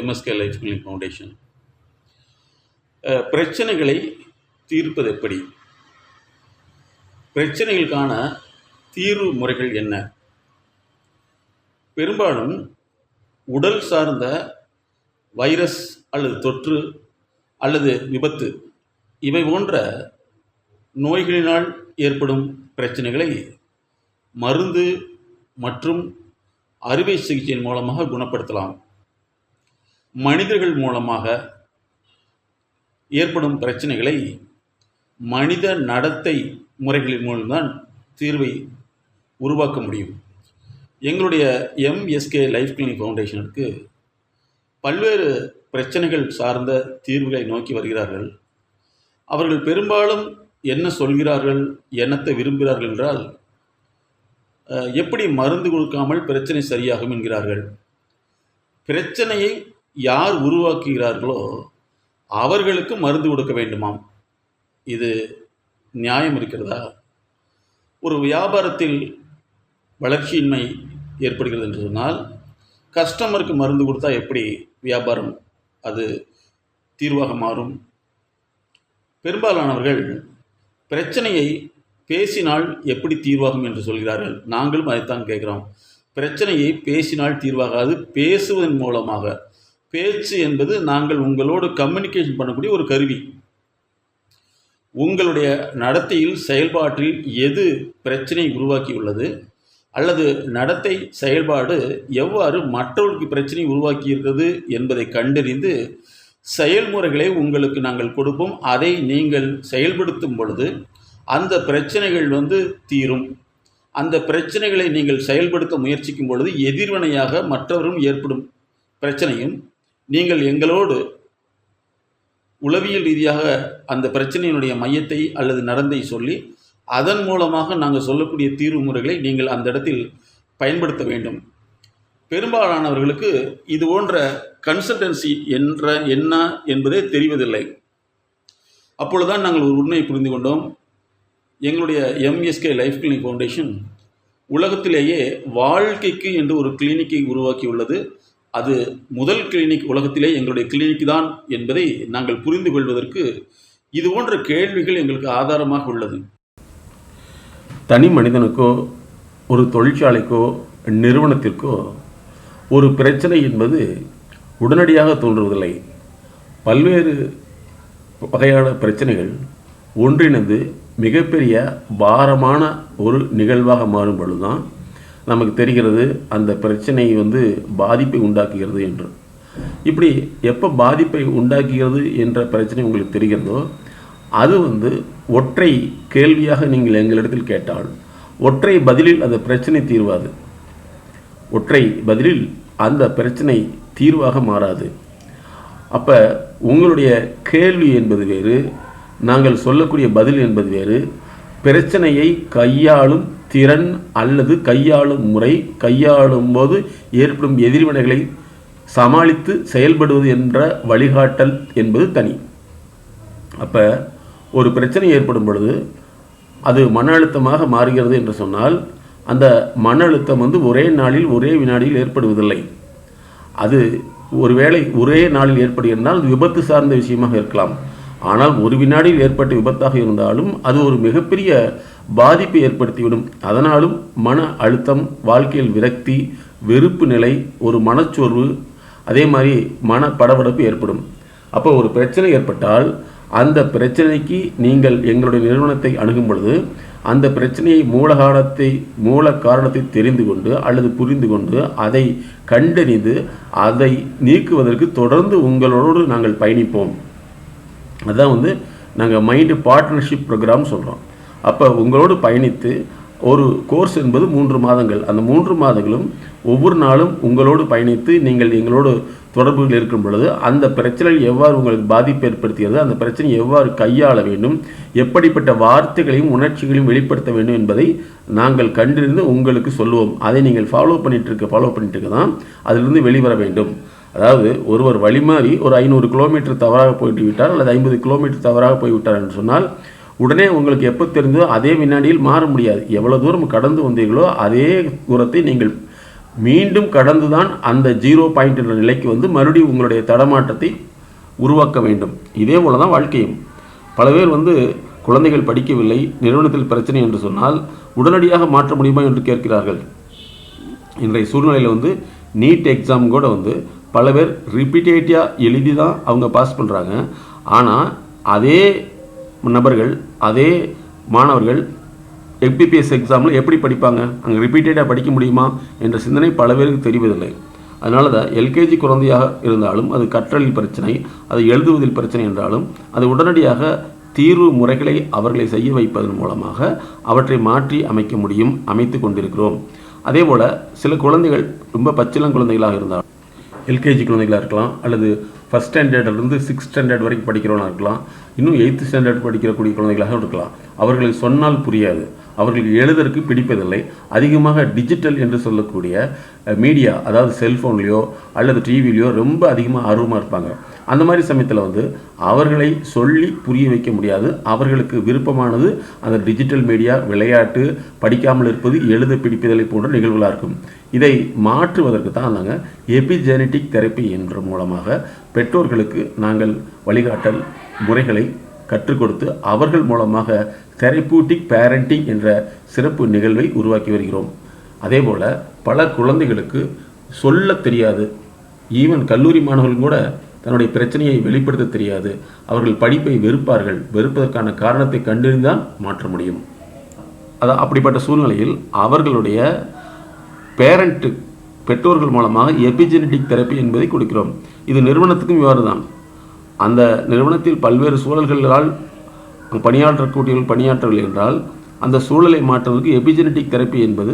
MSK life skilling foundation பிரச்சனைகளை தீர்ப்பது எப்படி? பிரச்சனைகளுக்கான தீர்வு முறைகள் என்ன? பெரும்பாலும் உடல் சார்ந்த வைரஸ் அல்லது தொற்று அல்லது விபத்து இவை போன்ற நோய்களினால் ஏற்படும் பிரச்சனைகளை மருந்து மற்றும் அறுவை சிகிச்சையின் மூலமாக குணப்படுத்தலாம். மனிதர்கள் மூலமாக ஏற்படும் பிரச்சனைகளை மனித நடத்தை முறைகளின் மூலம்தான் தீர்வை உருவாக்க முடியும். எங்களுடைய எம்எஸ்கே லைஃப் கிளினிக் ஃபவுண்டேஷனுக்கு பல்வேறு பிரச்சனைகள் சார்ந்த தீர்வுகளை நோக்கி வருகிறார்கள். அவர்கள் பெரும்பாலும் என்ன சொல்கிறார்கள் என்னத்தை விரும்புகிறார்கள் என்றால் எப்படி மருந்து கொடுக்காமல் பிரச்சனை சரியாகும் என்கிறார்கள். பிரச்சனையை யார் உருவாக்குகிறார்களோ அவர்களுக்கு மருந்து கொடுக்க வேண்டுமாம். இது நியாயம் இருக்கிறதா? ஒரு வியாபாரத்தில் வளர்ச்சியின்மை ஏற்படுகிறது என்று சொன்னால் கஸ்டமருக்கு மருந்து கொடுத்தா எப்படி வியாபாரம் அது தீர்வாக மாறும்? பெரும்பாலானவர்கள் பிரச்சனையை பேசினால் எப்படி தீர்வாகும் என்று சொல்கிறார்கள்? நாங்களும் அதைத்தான் கேட்குறோம். பிரச்சனையை பேசினால் தீர்வாகாது பேசுவதன் மூலமாக பேச்சு என்பது நாங்கள் உங்களோடு கம்யூனிகேஷன் பண்ணக்கூடிய ஒரு கருவி. உங்களுடைய நடத்தையில் செயல்பாட்டில் எது பிரச்சனை உருவாக்கியுள்ளது? அல்லது நடத்தை செயல்பாடு எவ்வாறு மற்றவர்களுக்கு பிரச்சனை உருவாக்கியிருக்கிறது என்பதை கண்டறிந்து செயல்முறைகளை உங்களுக்கு நாங்கள் கொடுப்போம். அதை நீங்கள் செயல்படுத்தும் பொழுது அந்த பிரச்சனைகள் வந்து தீரும். அந்த பிரச்சனைகளை நீங்கள் செயல்படுத்த முயற்சிக்கும் பொழுது எதிர்வினையாக மற்றவரும் ஏற்படும் பிரச்சனையும் நீங்கள் எங்களோடு உளவியல் ரீதியாக அந்த பிரச்சனையினுடைய மையத்தை அல்லது நடந்தை சொல்லி அதன் மூலமாக நாங்கள் சொல்லக்கூடிய தீர்வு முறைகளை நீங்கள் அந்த இடத்தில் பயன்படுத்த வேண்டும். பெரும்பாலானவர்களுக்கு இது போன்ற கன்சல்டன்சி என்ற என்ன என்பதே தெரிவதில்லை. அப்பொழுதுதான் நாங்கள் ஒரு உண்மையை புரிந்து கொண்டோம். எங்களுடைய எம்எஸ்கே லைஃப் கிளினிக் ஃபவுண்டேஷன் உலகத்திலேயே வாழ்க்கைக்கு என்று ஒரு கிளினிக்கை உருவாக்கியுள்ளது. அது முதல் கிளினிக் உலகத்திலே எங்களுடைய கிளினிக் தான் என்பதை நாங்கள் புரிந்து கொள்வதற்கு இது போன்ற கேள்விகள் எங்களுக்கு ஆதாரமாக உள்ளது. தனி மனிதனுக்கோ ஒரு தொழிற்சாலைக்கோ நிறுவனத்திற்கோ ஒரு பிரச்சனை என்பது உடனடியாக தோன்றுவதில்லை. பல்வேறு வகையான பிரச்சனைகள் ஒன்றிணைந்து மிகப்பெரிய பாரமான ஒரு நிகழ்வாக மாறும் பொழுதுதான் நமக்கு தெரிகிறது அந்த பிரச்சனை வந்து பாதிப்பை உண்டாக்குகிறது என்று. இப்படி எப்போ பாதிப்பை உண்டாக்குகிறது என்ற பிரச்சனை உங்களுக்கு தெரிகிறதோ அது வந்து ஒற்றை கேள்வியாக நீங்கள் எங்களிடத்தில் கேட்டால் ஒற்றை பதிலில் அந்த பிரச்சனை தீர்வாது. ஒற்றை பதிலில் அந்த பிரச்சனை தீர்வாக மாறாது. அப்போ உங்களுடைய கேள்வி என்பது வேறு நாங்கள் சொல்லக்கூடிய பதில் என்பது வேறு பிரச்சனையை கையாளும் திறன் அல்லது கையாளும் முறை கையாளும் போது ஏற்படும் எதிர்வினைகளை சமாளித்து செயல்படுவது என்ற வழிகாட்டல் என்பது தனி. அப்போ ஒரு பிரச்சனை ஏற்படும் பொழுது அது மன அழுத்தமாக மாறுகிறது என்று சொன்னால் அந்த மன அழுத்தம் வந்து ஒரே நாளில் ஒரே வினாடியில் ஏற்படுவதில்லை. அது ஒருவேளை ஒரே நாளில் ஏற்படுகிறதால் அது விபத்து சார்ந்த விஷயமாக இருக்கலாம். ஆனால் ஒரு வினாடியில் ஏற்பட்ட விபத்தாக இருந்தாலும் அது ஒரு மிகப்பெரிய பாதிப்பை ஏற்படுத்திவிடும். அதனாலும் மன அழுத்தம் வாழ்க்கையில் விரக்தி வெறுப்பு நிலை ஒரு மனச்சோர்வு அதே மாதிரி மன படபடப்பு ஏற்படும். அப்போ ஒரு பிரச்சனை ஏற்பட்டால் அந்த பிரச்சனைக்கு நீங்கள் எங்களுடைய நிறுவனத்தை அணுகும் பொழுது அந்த பிரச்சனையை மூல காரணத்தை மூல காரணத்தை தெரிந்து கொண்டு அல்லது புரிந்து கொண்டு அதை கண்டறிந்து அதை நீக்குவதற்கு தொடர்ந்து உங்களோடு நாங்கள் பயணிப்போம். அதுதான் வந்து நாங்கள் மைண்டு பார்ட்னர்ஷிப் ப்ரோக்ராம் சொல்கிறோம் அப்போ உங்களோடு பயணித்து ஒரு கோர்ஸ் என்பது மூன்று மாதங்கள். அந்த மூன்று மாதங்களும் ஒவ்வொரு நாளும் உங்களோடு பயணித்து நீங்கள் எங்களோடு தொடர்புகள் இருக்கும் பொழுது அந்த பிரச்சனையில் எவ்வாறு உங்களுக்கு பாதிப்பு ஏற்படுத்துகிறது அந்த பிரச்சனையை எவ்வாறு கையாள வேண்டும் எப்படிப்பட்ட வார்த்தைகளையும் உணர்ச்சிகளையும் வெளிப்படுத்த வேண்டும் என்பதை நாங்கள் கண்டிருந்து உங்களுக்கு சொல்லுவோம். அதை நீங்கள் ஃபாலோ பண்ணிட்டு இருக்க ஃபாலோ பண்ணிட்டு இருக்க தான் அதிலிருந்து வெளிவர வேண்டும். அதாவது ஒருவர் வழிமாறி ஒரு ஐநூறு கிலோமீட்டர் தவறாக போயிட்டு விட்டார் அல்லது ஐம்பது கிலோமீட்டர் தவறாக போய்விட்டார் என்று சொன்னால் உடனே உங்களுக்கு எப்போ தெரிந்ததோ அதே வினாடியில் மாற முடியாது. எவ்வளோ தூரம் கடந்து வந்தீர்களோ அதே தூரத்தை நீங்கள் மீண்டும் கடந்து தான் அந்த ஜீரோ பாயிண்ட் என்ற நிலைக்கு வந்து மறுபடியும் உங்களுடைய தடமாற்றத்தை உருவாக்க வேண்டும். இதே போல தான் வாழ்க்கையும். பல பேர் வந்து குழந்தைகள் படிக்கவில்லை நிறுவனத்தில் பிரச்சனை என்று சொன்னால் உடனடியாக மாற்ற முடியுமா என்று கேட்கிறார்கள். இன்றைய சூழ்நிலையில் வந்து நீட் எக்ஸாம் கூட வந்து பல பேர் ரிப்பீட்டேட்டிவாக எழுதி தான் அவங்க பாஸ் பண்ணுறாங்க ஆனால் அதே நபர்கள் அதே மாணவர்கள் எம்பிபிஎஸ் எக்ஸாமில் எப்படி படிப்பாங்க? அங்கே ரிப்பீட்டடாக படிக்க முடியுமா? என்ற சிந்தனை பல பேருக்கு தெரிவதில்லை. அதனால தான் எல்கேஜி குழந்தையாக இருந்தாலும் அது கற்றலில் பிரச்சனை அது எழுதுவதில் பிரச்சனை என்றாலும் அது உடனடியாக தீர்வு முறைகளை அவர்களை செய்ய வைப்பதன் மூலமாக அவற்றை மாற்றி அமைக்க முடியும் அமைத்து கொண்டிருக்கிறோம். அதே போல் சில குழந்தைகள் ரொம்ப பச்சிளம் குழந்தைகளாக இருந்தால் எல்கேஜி குழந்தைகளாக இருக்கலாம் அல்லது ஃபஸ்ட் ஸ்டாண்டர்ட்லேருந்து சிக்ஸ் ஸ்டாண்டர்ட் வரைக்கும் படிக்கிறவனாக இருக்கலாம். இன்னும் எயித்து ஸ்டாண்டர்ட் படிக்கிறக்கூடிய குழந்தைகளாக இருக்கலாம். அவர்களுக்கு சொன்னால் புரியாது. அவர்களுக்கு எழுதற்கு பிடிப்பதில்லை. அதிகமாக டிஜிட்டல் என்று சொல்லக்கூடிய மீடியா அதாவது செல்ஃபோன்லேயோ அல்லது டிவிலையோ ரொம்ப அதிகமாக ஆர்வமாக இருப்பாங்க. அந்த மாதிரி சமயத்தில் வந்து அவர்களை சொல்லி புரிய வைக்க முடியாது. அவர்களுக்கு விருப்பமானது அந்த டிஜிட்டல் மீடியா விளையாட்டு படிக்காமல் இருப்பது எழுத பிடிப்பதில்லை போன்ற நிகழ்வுகளாக இருக்கும். இதை மாற்றுவதற்கு தான் நாங்கள் எபிஜெனட்டிக் தெரப்பி என்ற மூலமாக பெற்றோர்களுக்கு நாங்கள் வழிகாட்டல் முறைகளை கற்றுக் கொடுத்து அவர்கள் மூலமாக தெரப்பூட்டிக் பேரண்டிங் என்ற சிறப்பு நிகழ்வை உருவாக்கி வருகிறோம். அதே போல் பல குழந்தைகளுக்கு சொல்ல தெரியாது. ஈவன் கல்லூரி மாணவர்கள் கூட தன்னுடைய பிரச்சனையை வெளிப்படுத்த தெரியாது. அவர்கள் படிப்பை வெறுப்பார்கள். வெறுப்பதற்கான காரணத்தை கண்டறிந்தால் மாற்ற முடியும். அதான் அப்படிப்பட்ட சூழ்நிலையில் அவர்களுடைய பேரண்ட்டு பெற்றோர்கள் மூலமாக எபிஜெனடிக் தெரப்பி என்பதை கொடுக்கிறோம். இது நிறுவனத்துக்கும் இவ்வாறு தான் அந்த நிறுவனத்தில் பல்வேறு சூழல்களால் பணியாற்றக்கூடியவர்கள் பணியாற்றவில்லை என்றால் அந்த சூழலை மாற்றுவதற்கு எபிஜெனடிக் தெரப்பி என்பது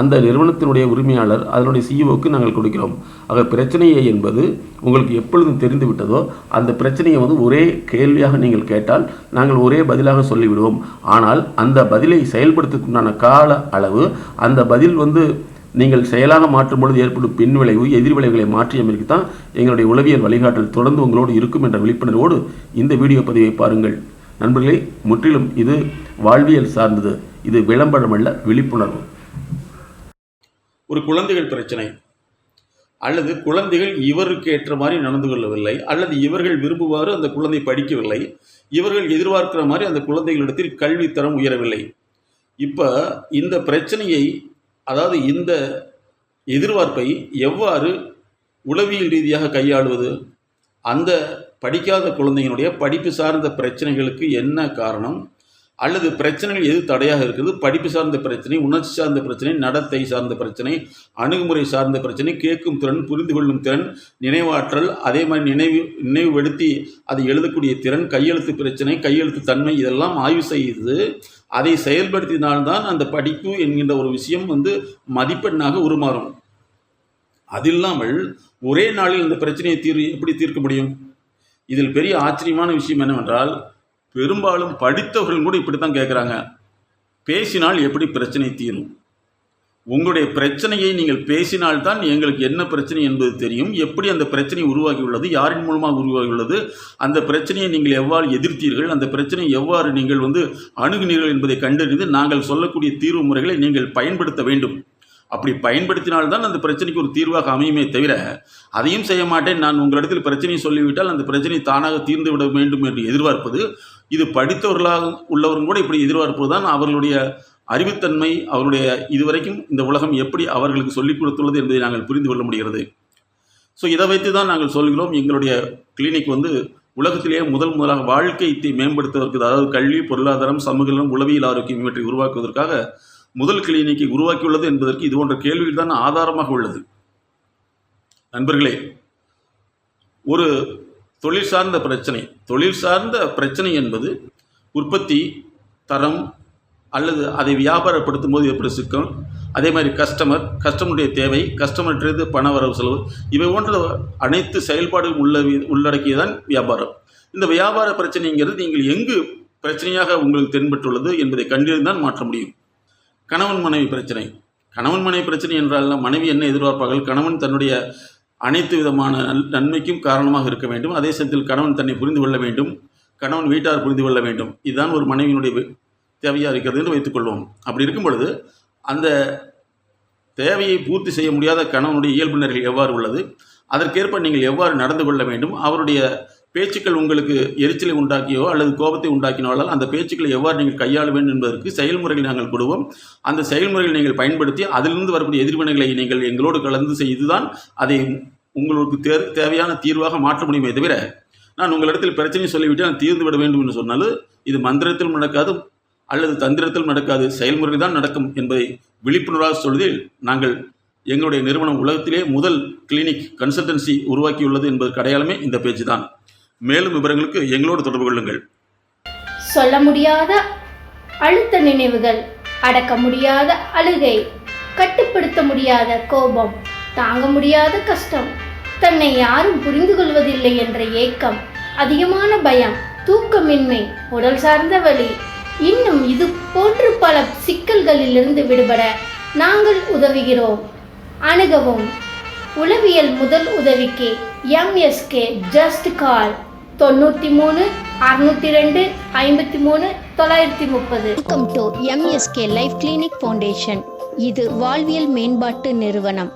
அந்த நிறுவனத்தினுடைய உரிமையாளர் அதனுடைய சிஇஓக்கு நாங்கள் கொடுக்கிறோம். ஆக பிரச்சனையை என்பது உங்களுக்கு எப்பொழுதும் தெரிந்து விட்டதோ அந்த பிரச்சனையை வந்து ஒரே கேள்வியாக நீங்கள் கேட்டால் நாங்கள் ஒரே பதிலாக சொல்லிவிடுவோம். ஆனால் அந்த பதிலை செயல்படுத்துக்குண்டான கால அளவு அந்த பதில் வந்து நீங்கள் செயலாக மாற்றும் பொழுது ஏற்படும் பின் விளைவு எதிர்விளைவுகளை மாற்றியமைக்கு தான் எங்களுடைய உளவியல் வழிகாட்டல் தொடர்ந்து உங்களோடு இருக்கும் என்ற விழிப்புணர்வோடு இந்த வீடியோ பதிவை பாருங்கள். நண்பர்களே முற்றிலும் இது வாழ்வியல் சார்ந்தது. இது விளம்பரம் அல்ல விழிப்புணர்வு. ஒரு குழந்தைகள் பிரச்சனை. அல்லது குழந்தைகள் இவருக்கு ஏற்ற மாதிரி நடந்து கொள்ளவில்லை அல்லது இவர்கள் விரும்புவாறு அந்த குழந்தை படிக்கவில்லை இவர்கள் எதிர்பார்க்கிற மாதிரி அந்த குழந்தைகளிடத்தில் கல்வித்தரம் உயரவில்லை. இப்போ இந்த பிரச்சனையை அதாவது இந்த எதிர்பார்ப்பை எவ்வாறு உளவியல் ரீதியாக கையாளுவது? அந்த படிக்காத குழந்தையினுடைய படிப்பு சார்ந்த பிரச்சனைகளுக்கு என்ன காரணம்? அல்லது பிரச்சனைகள் எது தடையாக இருக்குது? படிப்பு சார்ந்த பிரச்சனை உணர்ச்சி சார்ந்த பிரச்சனை நடத்தை சார்ந்த பிரச்சனை அணுகுமுறை சார்ந்த பிரச்சனை கேட்கும் திறன் புரிந்து கொள்ளும் திறன் நினைவாற்றல் அதே மாதிரி நினைவு நினைவுபடுத்தி அதை எழுதக்கூடிய திறன் கையெழுத்து பிரச்சனை கையெழுத்து தன்மை இதெல்லாம் ஆய்வு செய்து அதை செயல்படுத்தினால்தான் அந்த படிப்பு என்கின்ற ஒரு விஷயம் வந்து மதிப்பெண்ணாக உருமாறும். அது இல்லாமல் ஒரே நாளில் இந்த பிரச்சனையை தீர் எப்படி தீர்க்க முடியும்? இதில் பெரிய ஆச்சரியமான விஷயம் என்னவென்றால் பெரும்பாலும் படித்தவர்கள் கூட இப்படி தான் கேட்குறாங்க பேசினால் எப்படி பிரச்சனை தீரும்? உங்களுடைய பிரச்சனையை நீங்கள் பேசினால்தான் எங்களுக்கு என்ன பிரச்சனை என்பது தெரியும். எப்படி அந்த பிரச்சனை உருவாகியுள்ளது யாரின் மூலமாக உருவாகியுள்ளது அந்த பிரச்சனையை நீங்கள் எவ்வாறு எதிர்த்தீர்கள் அந்த பிரச்சனையை எவ்வாறு நீங்கள் வந்து அணுகுனீர்கள் என்பதை கண்டறிந்து நாங்கள் சொல்லக்கூடிய தீர்வு முறைகளை நீங்கள் பயன்படுத்த வேண்டும். அப்படி பயன்படுத்தினால்தான் அந்த பிரச்சனைக்கு ஒரு தீர்வாக அமையுமே தவிர அதையும் செய்ய மாட்டேன். நான் உங்களிடத்தில் பிரச்சனையை சொல்லிவிட்டால் அந்த பிரச்சனை தானாக தீர்ந்து விட வேண்டும் என்று எதிர்பார்ப்பது இது படித்தவர்களாக உள்ளவரும் கூட இப்படி எதிர்பார்ப்பது தான் அவர்களுடைய அறிவுத்தன்மை அவருடைய இதுவரைக்கும் இந்த உலகம் எப்படி அவர்களுக்கு சொல்லிக் கொடுத்துள்ளது என்பதை நாங்கள் புரிந்து கொள்ள முடிகிறது. ஸோ இதை வைத்து தான் நாங்கள் சொல்கிறோம். எங்களுடைய கிளினிக் வந்து உலகத்திலேயே முதல் முதலாக வாழ்க்கையை மேம்படுத்துவதற்கு அதாவது கல்வி பொருளாதாரம் சமூகம் உளவியல் ஆரோக்கியம் இவற்றை உருவாக்குவதற்காக முதல் கிளினிக்கை உருவாக்கியுள்ளது என்பதற்கு இது போன்ற கேள்வியில் தான் ஆதாரமாக உள்ளது. நண்பர்களே ஒரு தொழில் சார்ந்த பிரச்சனை. தொழில் சார்ந்த பிரச்சனை என்பது உற்பத்தி தரம் அல்லது அதை வியாபாரப்படுத்தும் போது எப்படி சிக்கல். அதே மாதிரி கஸ்டமர் கஸ்டமருடைய தேவை கஸ்டமர்கிட்ட பண வரவு செலவு இவை போன்ற அனைத்து செயல்பாடுகளும் உள்ள உள்ளடக்கியதான் வியாபாரம். இந்த வியாபார பிரச்சனைங்கிறது நீங்கள் எங்கு பிரச்சனையாக உங்களுக்கு தென்பட்டுள்ளது என்பதை கண்டறிந்தான் மாற்ற முடியும். கணவன் மனைவி பிரச்சனை. கணவன் மனைவி பிரச்சனை என்றால் மனைவி என்ன எதிர்பார்ப்பார்கள்? கணவன் தன்னுடைய அனைத்து விதமான நல் நன்மைக்கும் காரணமாக இருக்க வேண்டும். அதே சமயத்தில் கணவன் தன்னை புரிந்து கொள்ள வேண்டும். கணவன் வீட்டார் புரிந்து கொள்ள வேண்டும். இதுதான் ஒரு மனைவியினுடைய தேவையாக இருக்கிறது என்று வைத்துக்கொள்வோம் அப்படி இருக்கும் பொழுது அந்த தேவையை பூர்த்தி செய்ய முடியாத கணவனுடைய இயல்பு நிலைகள் எவ்வாறு உள்ளது? அதற்கேற்ப நீங்கள் எவ்வாறு நடந்து கொள்ள வேண்டும்? அவருடைய பேச்சுக்கள் உங்களுக்கு எரிச்சலை உண்டாக்கியோ அல்லது கோபத்தை உண்டாக்கினாலும் அந்த பேச்சுக்களை எவ்வாறு நீங்கள் கையாள வேண்டும் என்பதற்கு செயல்முறைகளை நாங்கள் கொடுவோம். அந்த செயல்முறைகளை நீங்கள் பயன்படுத்தி அதிலிருந்து வரக்கூடிய எதிர்வினைகளை நீங்கள் எங்களோடு கலந்து செய்துதான் அதை உங்களுக்கு தே தேவையான தீர்வாக மாற்ற முடியுமே தவிர நான் உங்களிடத்தில் பிரச்சனை சொல்லிவிட்டு நான் தீர்ந்து விட வேண்டும் என்று சொன்னாலும் இது மந்திரத்திலும் நடக்காது அல்லது தந்திரத்திலும் நடக்காது. செயல்முறை தான் நடக்கும் என்பதை விழிப்புணர்வாக சொல்வதில் நாங்கள் எங்களுடைய நிறுவனம் உலகத்திலே முதல் கிளினிக் கன்சல்டன்சி உருவாக்கியுள்ளது என்பதற்கு அடையாளமே இந்த பேச்சு தான் மேலும் விவரங்களுக்கு எங்களோடு தொடர்பு கொள்ளுங்கள். சொல்ல முடியாத அழுத்த நினைவுகள் அடக்க முடியாத அழுகை கட்டுப்படுத்த முடியாத கோபம் தாங்க முடியாத கஷ்டம் தன்னை யாரும் புரிந்து கொள்வதில்லை என்ற ஏக்கம் அதிகமான பயம் தூக்கமின்மை உடல் சார்ந்த வழி இன்னும் இது போன்று பல சிக்கல்களிலிருந்து விடுபட நாங்கள் உதவுகிறோம். அணுகவும் உளவியல் முதல் உதவிக்கு எம்எஸ்கே ஜஸ்ட் கால் தொண்ணூற்றி மூணு அறுநூத்தி ரெண்டு ஐம்பத்தி மூணு தொள்ளாயிரத்தி முப்பது. Welcome to MSK life clinic foundation இது வாழ்வியல் மேம்பாட்டு நிறுவனம்.